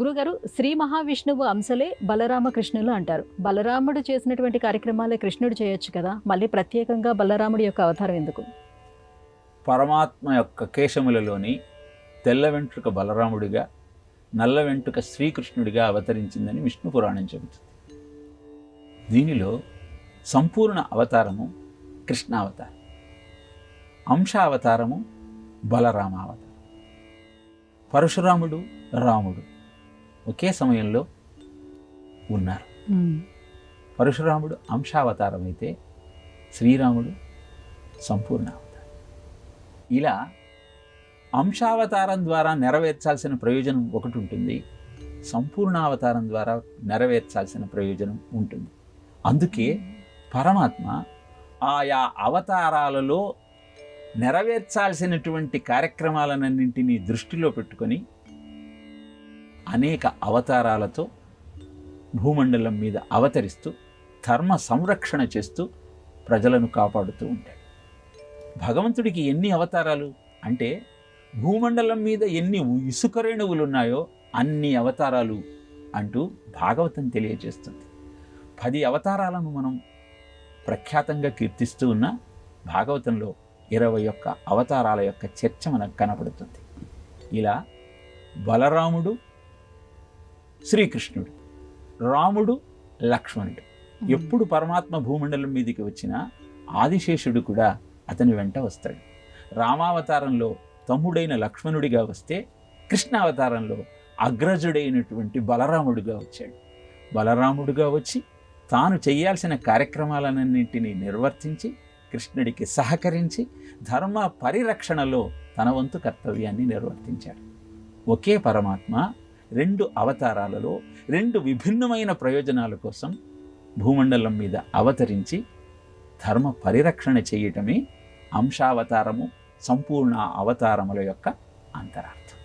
గురుగారు శ్రీ మహావిష్ణువు అంశలే బలరామకృష్ణులు అంటారు. బలరాముడు చేసినటువంటి కార్యక్రమాలే కృష్ణుడు చేయొచ్చు కదా? మళ్ళీ ప్రత్యేకంగా బలరాముడి యొక్క అవతారం ఎందుకు? పరమాత్మ యొక్క కేశములలోని తెల్ల వెంట్రుక బలరాముడిగా నల్ల వెంట్రుక శ్రీకృష్ణుడిగా అవతరించిందని విష్ణు పురాణం చెబుతుంది. దీనిలో సంపూర్ణ అవతారము కృష్ణావతారం. అంశావతారము బలరామావతారం. పరశురాముడు రాముడు. ఒకే సమయంలో ఉన్నారు. పరశురాముడు అంశావతారం అయితే శ్రీరాముడు సంపూర్ణ అవతారం. ఇలా అంశావతారం ద్వారా నెరవేర్చాల్సిన ప్రయోజనం ఒకటి ఉంటుంది. సంపూర్ణావతారం ద్వారా నెరవేర్చాల్సిన ప్రయోజనం ఉంటుంది. అందుకే పరమాత్మ ఆయా అవతారాలలో నెరవేర్చాల్సినటువంటి కార్యక్రమాలన్నింటినీ దృష్టిలో పెట్టుకొని అనేక అవతారాలతో భూమండలం మీద అవతరిస్తూ ధర్మ సంరక్షణ చేస్తూ ప్రజలను కాపాడుతూ ఉంటాడు. భగవంతుడికి ఎన్ని అవతారాలు? అంటే భూమండలం మీద ఎన్ని ఇసుక రేణువులు ఉన్నాయో అన్ని అవతారాలు అంటూ భాగవతం తెలియజేస్తుంది. పది అవతారాలను మనం ప్రఖ్యాతంగా కీర్తిస్తూ ఉన్న భాగవతంలో ఇరవై ఒక్క అవతారాల యొక్క చర్చ మనకు కనపడుతుంది. ఇలా బలరాముడు శ్రీకృష్ణుడు రాముడు లక్ష్మణుడు. ఎప్పుడు పరమాత్మ భూమండలం మీదకి వచ్చినా ఆదిశేషుడు కూడా అతని వెంట వస్తాడు. రామావతారంలో తమ్ముడైన లక్ష్మణుడిగా వస్తే కృష్ణావతారంలో అగ్రజుడైనటువంటి బలరాముడిగా వచ్చాడు. బలరాముడిగా వచ్చి తాను చేయాల్సిన కార్యక్రమాలన్నింటినీ నిర్వర్తించి కృష్ణుడికి సహకరించి ధర్మ పరిరక్షణలో తన వంతు కర్తవ్యాన్ని నిర్వర్తించాడు. ఒకే పరమాత్మ రెండు అవతారాలలో రెండు విభిన్నమైన ప్రయోజనాల కోసం భూమండలం మీద అవతరించి ధర్మ పరిరక్షణ చేయటమే అంశావతారము సంపూర్ణ అవతారముల యొక్క అంతరార్థం.